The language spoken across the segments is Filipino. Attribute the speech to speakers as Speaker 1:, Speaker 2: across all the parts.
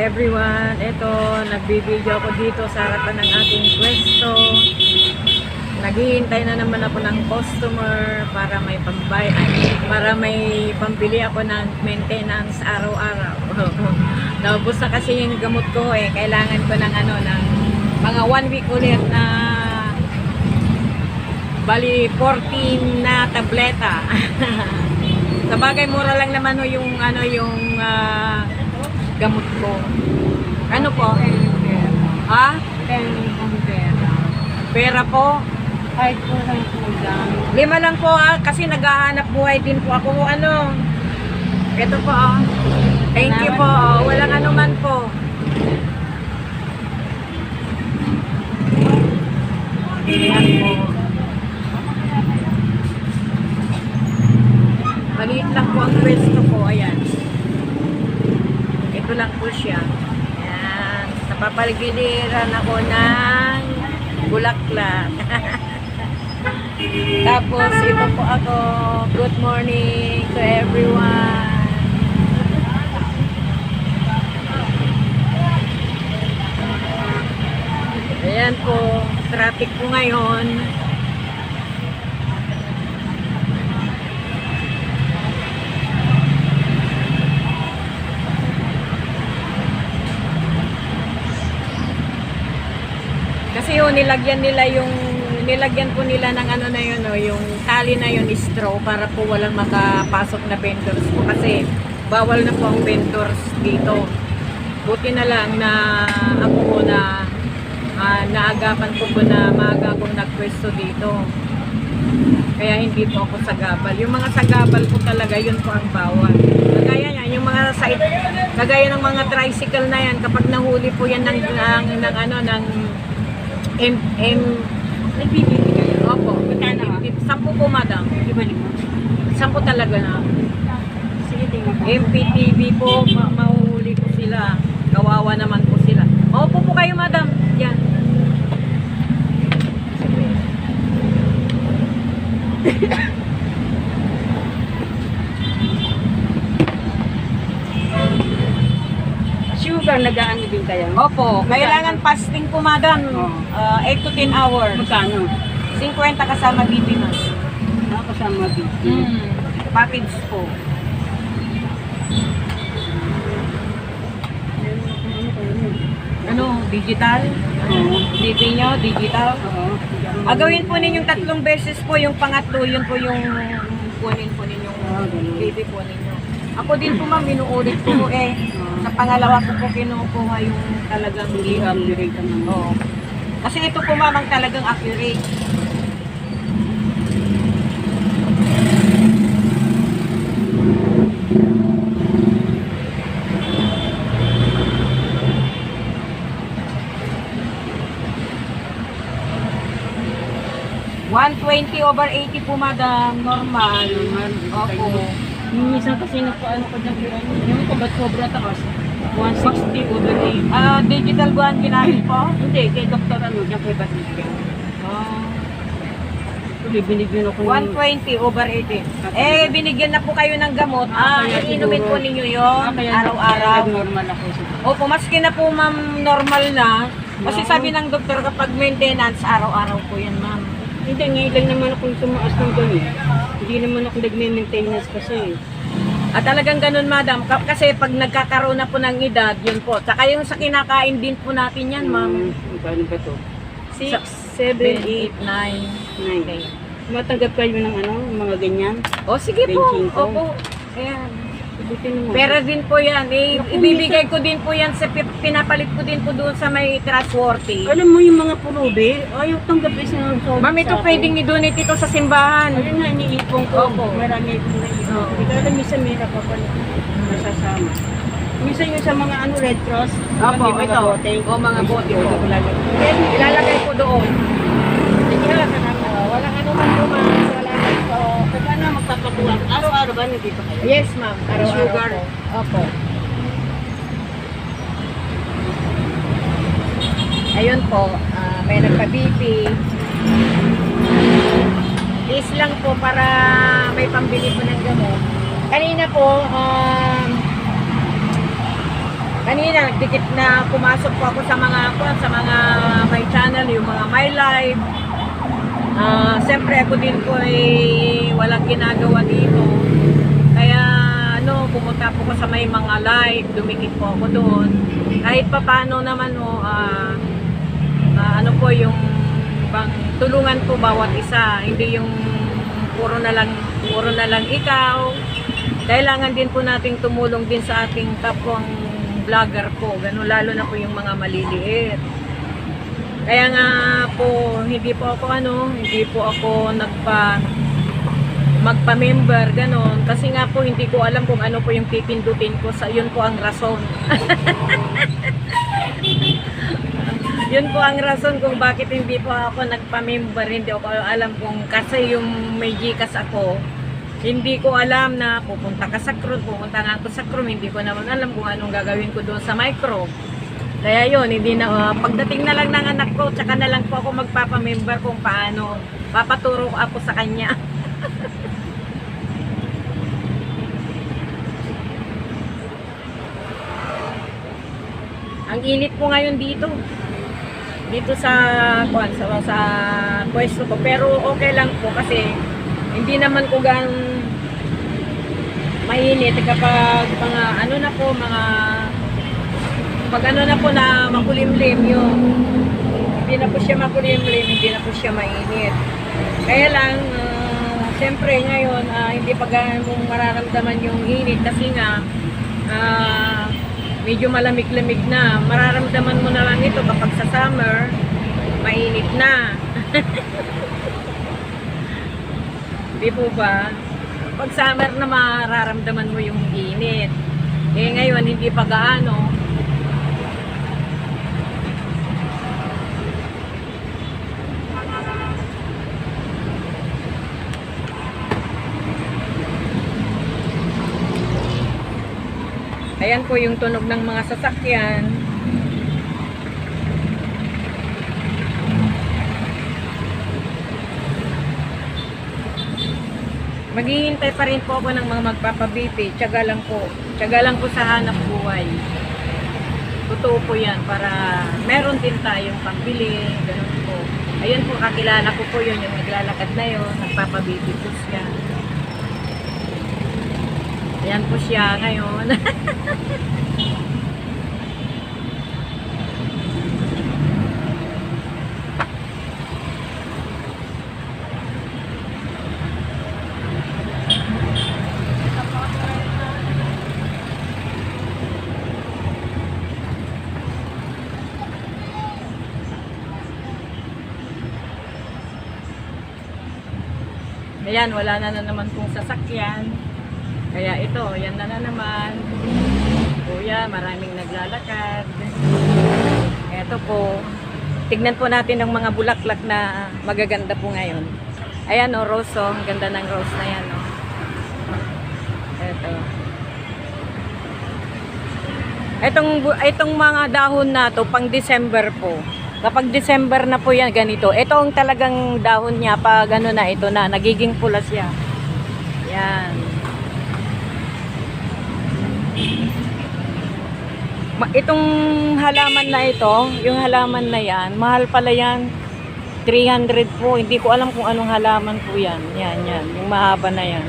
Speaker 1: everyone. Ito, nagbibideo ako dito sa harapan ng ating pwesto. Naghihintay na naman ako ng customer para may pambay, ay, para may pambili ako ng maintenance araw-araw. Naubos na kasi yung gamot ko eh. Kailangan ko ng ano, ng mga one week ulit na bali 14 na tableta. Sa bagay, mura lang naman ho yung ano yung ah, gamot ko. Ano po? Ha? Pera po?
Speaker 2: Kahit po lang po lang.
Speaker 1: Lima lang po ah, kasi naghahanap buhay din po ako. Ano? Ito po ah. Thank you po. ah. Walang anuman po. Ayan po. Maliit lang po ang pwesto ko. Ayan. Ito lang po siya. Ayan. Napapaligiran ako ng bulaklak. Tapos, ito po ako. Good morning to everyone. Ayan po, traffic po ngayon. Kasi nilagyan nila yung nilagyan po nila ng ano na yun, no, yung tali na yun straw para po walang makapasok na vendors po kasi bawal na po ang vendors dito. Buti na lang na ako po na ah, naagapan ko po na maaga akong nagpwesto dito. Kaya hindi po ako sagabal. Yung mga sagabal po talaga, yun po ang bawal. Kagaya yan, yung mga side, kagaya ng mga tricycle na yan, kapag nahuli po yan ng, ng, ng ano, ng M, M,
Speaker 2: Nagbibigay kayo.
Speaker 1: opo,
Speaker 2: Magkano?
Speaker 1: sampu po madam.
Speaker 2: Di ba lima?
Speaker 1: Sampu talaga na.
Speaker 2: Sige, tingnan ko.
Speaker 1: MPTV po, ma mahuhuli po sila. Kawawa naman po sila. Opo po kayo madam. Yan.
Speaker 2: Sugar, kayo?
Speaker 1: Opo, kailangan fasting po madam.
Speaker 2: Oo.
Speaker 1: Uh, 8 to 10 hours.
Speaker 2: Magkano?
Speaker 1: 50 kasama BP ma'am.
Speaker 2: Ako kasama BT.
Speaker 1: Mm. Package po. Ano, digital?
Speaker 2: Oo.
Speaker 1: BP nyo, digital?
Speaker 2: Oo.
Speaker 1: Ah, gawin po ninyong tatlong beses po yung pangatlo, yun po yung kunin po ninyong
Speaker 2: Ah, ganun.
Speaker 1: baby po ninyo. Ako din po ma'am, binuulit ko eh. Sa pangalawa ko po kinukuha yung talagang
Speaker 2: Hindi accurate ano.
Speaker 1: Oo. Kasi ito po ma'am ang talagang accurate. $120 over 80 po madam, normal.
Speaker 2: Normal.
Speaker 1: Opo.
Speaker 2: Yung minsan kasi nagpaano ko dyan kaya yung ko ba't sobra takas? 160 over 8.
Speaker 1: Ah, digital guan ginamit po?
Speaker 2: Hindi, kay Dr. ano, dyan kay Patricia.
Speaker 1: Oh.
Speaker 2: Tuloy, binigyan ako ng...
Speaker 1: 120 over 80. Eh, binigyan na po kayo ng gamot. Ah,
Speaker 2: Ah, kaya
Speaker 1: iinumin
Speaker 2: siguro-
Speaker 1: po ninyo yon
Speaker 2: Ah, kaya-
Speaker 1: araw-araw.
Speaker 2: kaya normal ako siguro.
Speaker 1: Opo, maski na po ma'am normal na. Kasi sabi ng doktor kapag maintenance, araw-araw po yan ma'am.
Speaker 2: Hindi, ngayon lang naman akong tumaas ng ganun. Hindi naman ako nagme-maintenance kasi.
Speaker 1: At talagang ganun madam. Ka- Kasi pag nagkakaroon na po ng edad, yun po. Saka yung sa kinakain din po natin yan ma'am.
Speaker 2: Hmm, Magkano ba to?
Speaker 1: 6, 7, 8, 9.
Speaker 2: 9.
Speaker 1: Okay.
Speaker 2: Matanggap kayo ng ano, mga ganyan.
Speaker 1: O sige po. Opo. Ayan. Pera din po yan. Eh, ibibigay ko din po yan sa pi- pinapalit ko din po doon sa may trustworthy.
Speaker 2: Alam mo yung mga pulubi, ayaw tanggapin sa sa
Speaker 1: Ma'am, ito pwedeng ni-donate ito sa simbahan.
Speaker 2: Ayun nga, iniipon ko.
Speaker 1: Opo.
Speaker 2: Marami akong naipon.
Speaker 1: Oo.
Speaker 2: Hindi ka alam, minsan may napapalit. Nasasama. Minsan yung sa mga ano, Red Cross.
Speaker 1: Opo,
Speaker 2: mga
Speaker 1: ito.
Speaker 2: bote.
Speaker 1: O, mga bote po.
Speaker 2: Ito.
Speaker 1: Then, ilalagay ko doon.
Speaker 2: Sige, wala ka na. Walang ano man po, ma'am. Wala ka po. Pag ano, magpapabuhat. Araw-araw ba nandito kayo?
Speaker 1: Yes, ma'am.
Speaker 2: Araw-araw
Speaker 1: Sugar.
Speaker 2: po.
Speaker 1: Opo. Ayun po, ah, may nagpa-BP. Is lang po para may pambili po ng gamot. Kanina po, um, kanina dikit na pumasok po ako sa mga sa mga my channel, yung mga my live. Ah, siyempre ako din po ay walang ginagawa dito. Pumunta po ko sa may mga live, dumikit po ako doon. Kahit pa paano naman o ah, ah, ano po yung bang tulungan po bawat isa, hindi yung puro na lang puro na lang ikaw. Kailangan din po nating tumulong din sa ating kapwang vlogger po, ganun lalo na po yung mga maliliit. Kaya nga po, hindi po ako ano, hindi po ako nagpa magpa-member, ganon. Kasi nga po, hindi ko alam kung ano po yung pipindutin ko. Sa, yun po ang rason. yun po ang rason kung bakit hindi po ako nagpa-member. Hindi ko alam kung kasi yung may Gcash ako, hindi ko alam na pupunta ka sa Chrome, pupunta nga ako sa Chrome, hindi ko naman alam kung anong gagawin ko doon sa micro. Kaya yun, hindi na, ah, pagdating na lang ng anak ko, tsaka na lang po ako magpapamember kung paano. Papaturo ko ako sa kanya. Ang init po ngayon dito. Dito sa, kuan, sa, sa pwesto ko. Pero okay lang po kasi hindi naman ko gan mainit kapag mga ano na po, mga pag ano na po na makulimlim yung hindi na po siya makulimlim, hindi na po siya mainit. Kaya lang, uh, siyempre ngayon, ah, hindi pa ganun mararamdaman yung init kasi nga, ah, medyo malamig-lamig na. Mararamdaman mo na lang ito kapag sa summer, mainit na. Di po ba? Pag summer na mararamdaman mo yung init. Eh ngayon, hindi pa gaano. Ayan po yung tunog ng mga sasakyan. Maghihintay pa rin po ako ng mga magpapabibi. Tiyaga lang po. Tiyaga lang po sa hanap buhay. Totoo po yan para meron din tayong pambili. Ganun po. Ayan po, kakilala ko po yun. Yung naglalakad na yun. Nagpapabibi po siya. Ayan po siya ngayon. Ayan, wala na na naman pong sasakyan. Kaya ito, yan na na naman. Kuya, maraming naglalakad. Ito po. Tignan po natin ang mga bulaklak na magaganda po ngayon. Ayan o, rose o. Ang ganda ng rose na yan o. Ito. Itong, itong mga dahon na to, pang December po. Kapag December na po yan, ganito. Ito ang talagang dahon niya pag ano na, ito na, nagiging pula siya. Yan. Ma- itong halaman na ito, yung halaman na yan, mahal pala yan. 300 po. Hindi ko alam kung anong halaman po yan. Yan, yan. Yung mahaba na yan.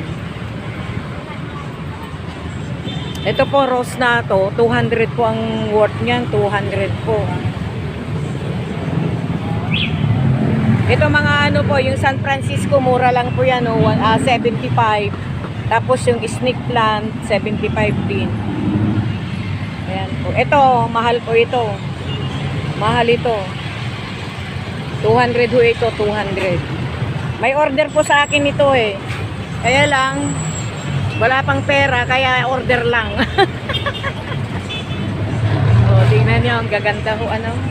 Speaker 1: Ito po, rose na to. 200 po ang worth niyan. 200 po. Ito mga ano po, yung San Francisco, mura lang po yan. Oh, One- ah, 75. Tapos yung snake plant, 75 din. Ito, mahal po ito. Mahal ito. 200 ho ito, 200. May order po sa akin ito eh. Kaya lang, wala pang pera, kaya order lang. o, tingnan nyo, ang gaganda ho, ano.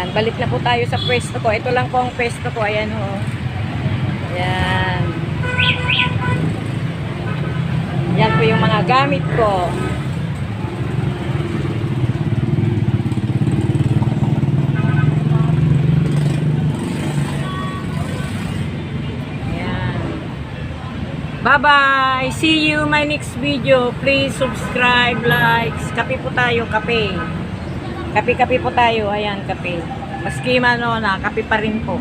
Speaker 1: Yan, balik na po tayo sa pwesto ko. Ito lang po ang pwesto ko. Ayan ho. Yan. Yan po yung mga gamit ko. Bye-bye! See you my next video. Please subscribe, likes. Kape po tayo, kape. Kape-kape po tayo. Ayan, kape. Maski man, no, na, kape pa rin po.